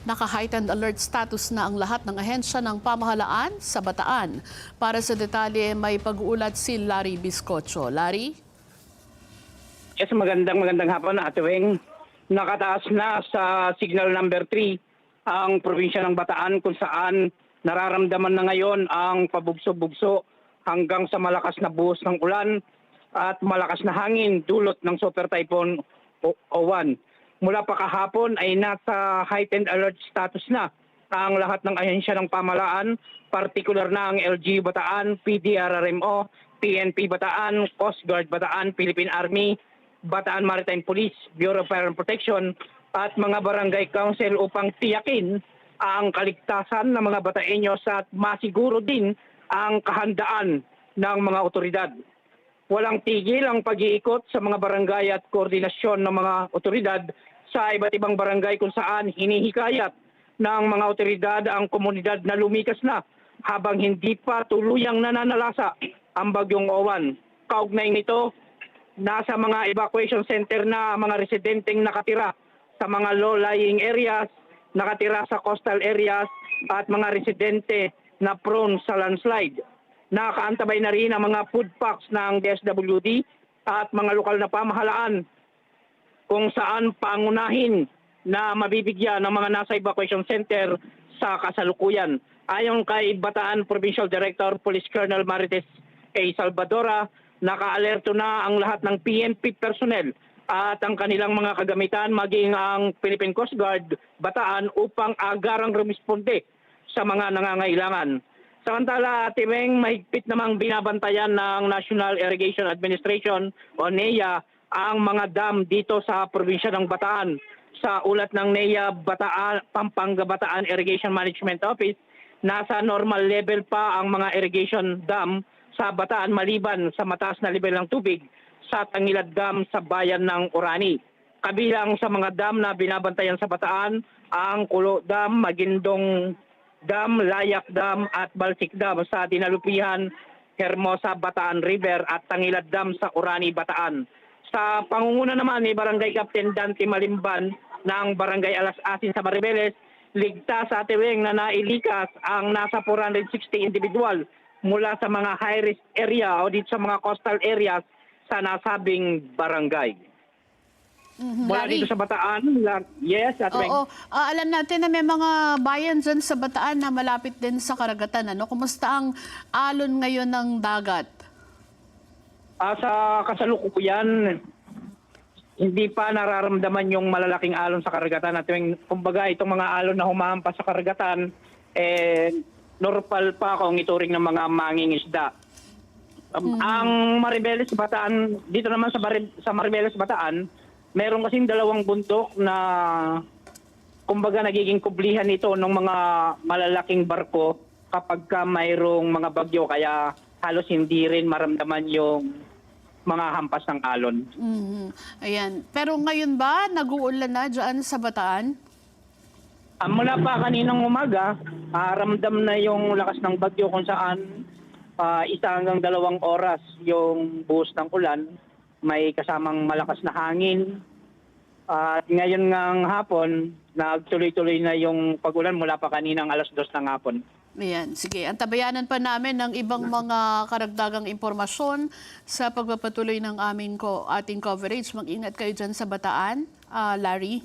Naka-heightened alert status na ang lahat ng ahensya ng pamahalaan sa Bataan. Para sa detalye, may pag-uulat si Larry Biscocho. Larry? Yes, magandang magandang hapon Ate Weng. Nakataas na sa signal number 3 ang probinsya ng Bataan kung saan nararamdaman na ngayon ang pabugso-bugso hanggang sa malakas na buhos ng ulan at malakas na hangin dulot ng Super Typhoon O- Owan. Mula pa kahapon ay nasa heightened alert status na ang lahat ng ahensya ng pamalaan, partikular na ang LG Bataan, PDRRMO, PNP Bataan, Coast Guard Bataan, Philippine Army, Bataan Maritime Police, Bureau of Fire and Protection at mga barangay council upang tiyakin ang kaligtasan ng mga Bataenyos at masiguro din ang kahandaan ng mga otoridad. Walang tigil ang pag-iikot sa mga barangay at koordinasyon ng mga otoridad sa iba't ibang barangay kung saan hinihikayat ng mga otoridad ang komunidad na lumikas na habang hindi pa tuluyang nananalasa ang bagyong Owan. Kaugnay nito, nasa mga evacuation center na mga residenteng nakatira sa mga low-lying areas, nakatira sa coastal areas at mga residente na prone sa landslide. Nakaantabay na rin ang mga food packs ng DSWD at mga lokal na pamahalaan kung saan pangunahin na mabibigyan ng mga nasa evacuation center sa kasalukuyan. Ayon kay Bataan Provincial Director Police Colonel Marites A. Salvadora, nakaalerto na ang lahat ng PNP personnel at ang kanilang mga kagamitan maging ang Philippine Coast Guard Bataan upang agarang rumisponde sa mga nangangailangan. Samantala, Timeng, mahigpit namang binabantayan ng National Irrigation Administration o NEA ang mga dam dito sa probinsya ng Bataan. Sa ulat ng NEA Bataan, Pampanga Bataan Irrigation Management Office, nasa normal level pa ang mga irrigation dam sa Bataan maliban sa mataas na level ng tubig sa Tangilad Dam sa bayan ng Orani. Kabilang sa mga dam na binabantayan sa Bataan, ang Kulo Dam, Magindong Dam, Layak Dam at Balsik Dam sa Dinalupihan, Hermosa, Bataan River at Tangilad Dam sa Orani, Bataan. Sa pangunguna naman ni Barangay Captain Dante Malimban ng Barangay Alas Asin sa Maribeles, ligtas sa Atiweng na nailikas ang nasa 460 individual mula sa mga high-risk area o dito sa mga coastal areas sa nasabing barangay. Mhm, Mula Larry? dito sa Bataan, yes, Atiweng. Oo, Ah, alam natin na may mga bayan dyan sa Bataan na malapit din sa karagatan. Ano? Kumusta ang alon ngayon ng dagat? Ah, sa kasalukuyan, hindi pa nararamdaman yung malalaking alon sa karagatan. At yung, kumbaga, itong mga alon na humahampas sa karagatan, eh, normal pa kung ituring ng mga mangingisda. Um, Ang Maribeles Bataan, dito naman sa, Bari- sa Maribeles Bataan, meron kasing dalawang bundok na kumbaga nagiging kublihan ito ng mga malalaking barko kapag ka mayroong mga bagyo kaya halos hindi rin maramdaman yung mga hampas ng alon. Mhm. Ayan. Pero ngayon ba, nag-uulan na dyan sa Bataan? Ah, mula pa kaninang umaga, ah, ramdam na yung lakas ng bagyo kung saan ah, isa hanggang dalawang oras yung buhos ng ulan. May kasamang malakas na hangin. At ngayon ngang hapon, nagtuloy-tuloy na yung pag-ulan mula pa kaninang alas dos ng hapon. Ayan, sige. Antabayanan pa namin ng ibang mga karagdagang impormasyon sa pagpapatuloy ng amin ko, ating coverage. Mag-ingat kayo dyan sa Bataan, ah, Larry.